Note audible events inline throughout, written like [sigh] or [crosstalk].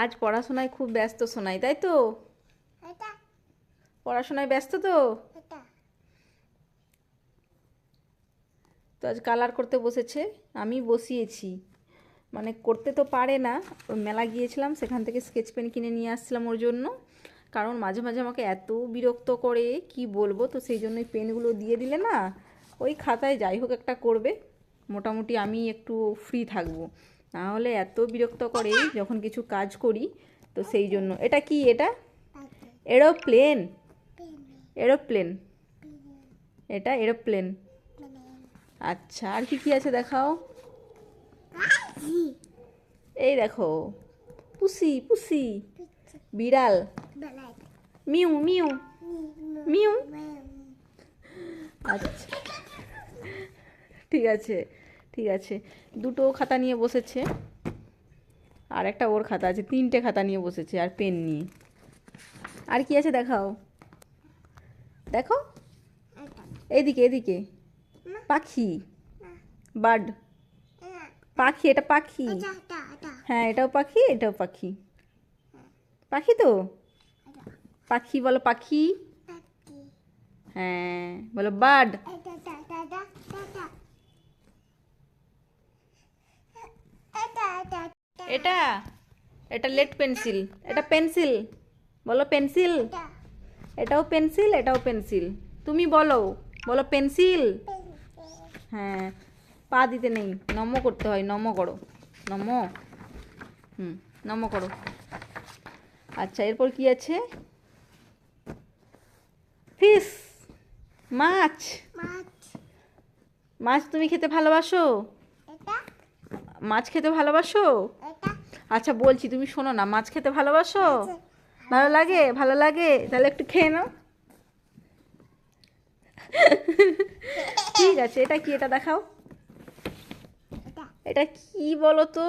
আজ পড়াশোনায় খুব ব্যস্ত শোনাই তাই তো? পড়াশোনায় ব্যস্ত তো? তো আজ কালার করতে বসেছে আমি বসিয়েছি। মানে করতে তো পারে না ওই মেলা গিয়েছিলাম সেখান থেকে স্কেচ পেন কিনে নিয়ে আসছিলাম ওর জন্য। কারণ মাঝে মাঝে আমাকে এত বিরক্ত করে কি বলব? তো সেই জন্যই পেনগুলো দিয়ে দিলে না ওই খাতায় যাই হোক একটা করবে। মোটামুটি আমি একটু ফ্রি থাকব। না হলে এত বিরক্ত করে যখন কিছু কাজ করি, তো সেই জন্য। এটা কি এটা? এরোপ্লেন। এরোপ্লেন। এটা এরোপ্লেন। আচ্ছা আর কি কি আছে দেখাও? এই দেখো, পুসি পুসি। বিড়াল। Meow meow. মিউ। আচ্ছা। ঠিক আছে। ঠিক আছে। দুটো খাতা নিয়ে বসেছে। আর একটা ওর খাতা আছে তিনটে খাতা নিয়ে বসেছে আর পেন নিয়ে। আর কি আছে দেখাও? দেখো। এটা এদিকে এদিকে। পাখি। বার্ড। পাখি এটা পাখি। হ্যাঁ এটাও পাখি এটাও পাখি। পাখি তো? পাখি বলো পাখি। পাখি। হ্যাঁ বলো বার্ড এটা এটা এটা এটা এটা এটা? এটা এটা পেন্সিল। এটা পেন্সিল। বলো পেন্সিল? এটাও পেন্সিল এটাও পেন্সিল। তুমি বলো বলো পেন্সিল। হ্যাঁ পা দিতে নেই। নম করতে হয় নম করো। নম। হুম নম করো। আচ্ছা এরপর কি আছে? ফিস মাছ। মাছ। মাছ তুমি খেতে ভালোবাসো? মাছ খেতে ভালোবাসো? আচ্ছা বলছি তুমি শোনো না মাছ খেতে ভালোবাসো? ভালো লাগে? ভালো লাগে? তাহলে একটু খেয়ে নাও। [laughs] ঠিক আছে এটা কি? এটা দেখাও। এটা। কি বলো তো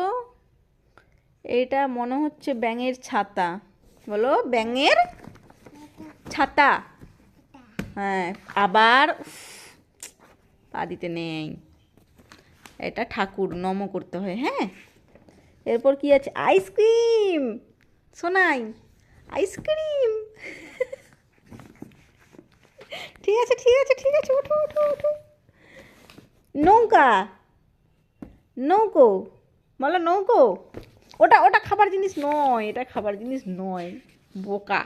এটা মনে হচ্ছে ব্যাঙের ছাতা। বলো ব্যাঙের ছাতা। হ্যাঁ আবার পা দিতে নেই। এটা ঠাকুর, নম করতে হয় হ্যাঁ? এরপর কি আছে? আইসক্রিম শোনাই আইসক্রিম ঠিক আছে ঠিক আছে ঠিক আছে, উঠো উঠো উঠো। নৌকা, নৌকো, বলো নৌকো। ওটা ওটা খাবার জিনিস নয়, এটা খাবার জিনিস নয়, বোকা।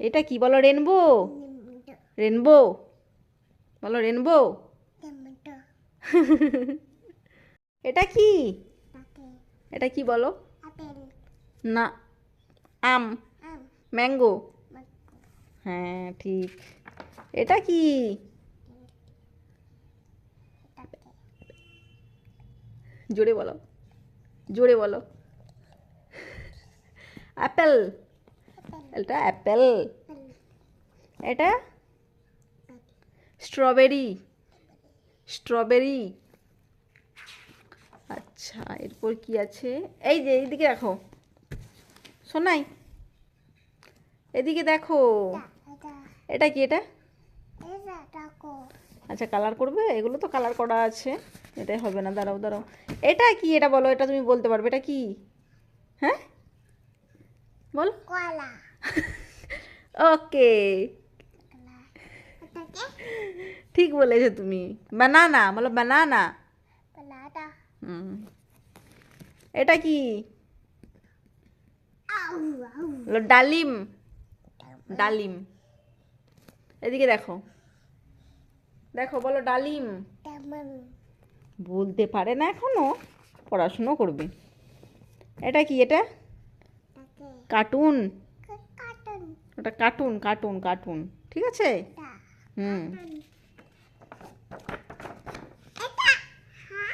এটা কি বলো, রেনবো? রেনবো, বলো রেনবো। [laughs] এটা কি? এটা কি বলো? না। আম। ম্যাঙ্গো। হ্যাঁ ঠিক। এটা কি? জোরে বলো। জোরে বলো। অ্যাপেল এটা অ্যাপেল এটা? স্ট্রবেরি। স্ট্রবেরি? আচ্ছা এরপর কি আছে? এই যে এইদিকে দেখো। শোনাই এদিকে দেখো। এটা কি এটা? আচ্ছা কালার করবে? এগুলো তো কালার করা আছে। এটাই হবে না দাঁড়াও দাঁড়াও। এটা কি? এটা বলো এটা তুমি বলতে পারবে। এটা কি? হ্যাঁ? বল। কলা। [laughs] ওকে ঠিক বলেছ তুমি। বানানা বলো বানানা। হুম। এটা কি? ডালিম। ডালিম। এদিকে দেখো। দেখো বলো ডালিম। বলতে পারে না এখনও পড়াশুনো করবে। এটা কি এটা? কার্টুন। ওটা কার্টুন কার্টুন কার্টুন। ঠিক আছে? হুম এটা হা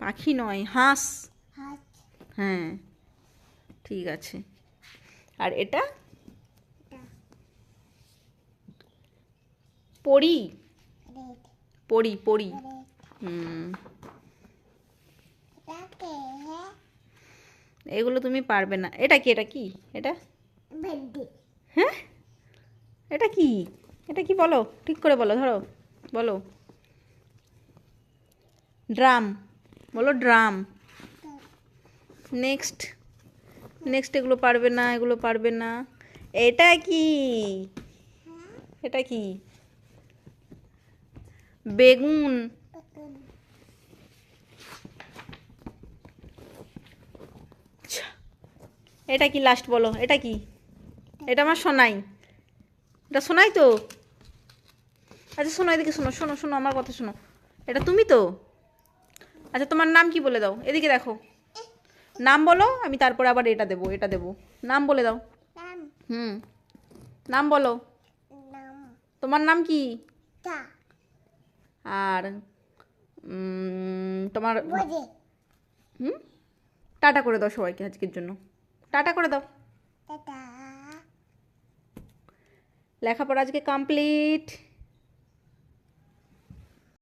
পাখি। নয় হাঁস। হ্যাঁ ঠিক আছে। আর এটা? পড়ি পড়ি পড়ি হুম। এগুলো তুমি পারবে না। এটা কি এটা কি? এটা? হ্যাঁ? এটা কি? এটা কি বলো? ঠিক করে বলো ধরো। বলো। ড্রাম, বলো ড্রাম। নেক্সট নেক্সট এগুলো পারবে না, এগুলো পারবে না। এটা কি? এটা কি? বেগুন। এটা কি লাস্ট বলো? এটা কি? এটা আমার সোনাই। এটা সোনাই তো? আচ্ছা শোনো এদিকে শোনো শোনো শোনো, আমার কথা শোনো। এটা তুমি তো? আচ্ছা তোমার নাম কি বলে দাও? এদিকে দেখো। নাম বলো আমি তারপরে আবার এটা দেবো এটা দেবো। নাম বলে দাও। হুম। নাম বলো। তোমার নাম কি? আর তোমার হুম? টাটা করে দাও সবাইকে আজকের জন্য। টাটা করে দাও। লেখাপড়া আজকে কমপ্লিট।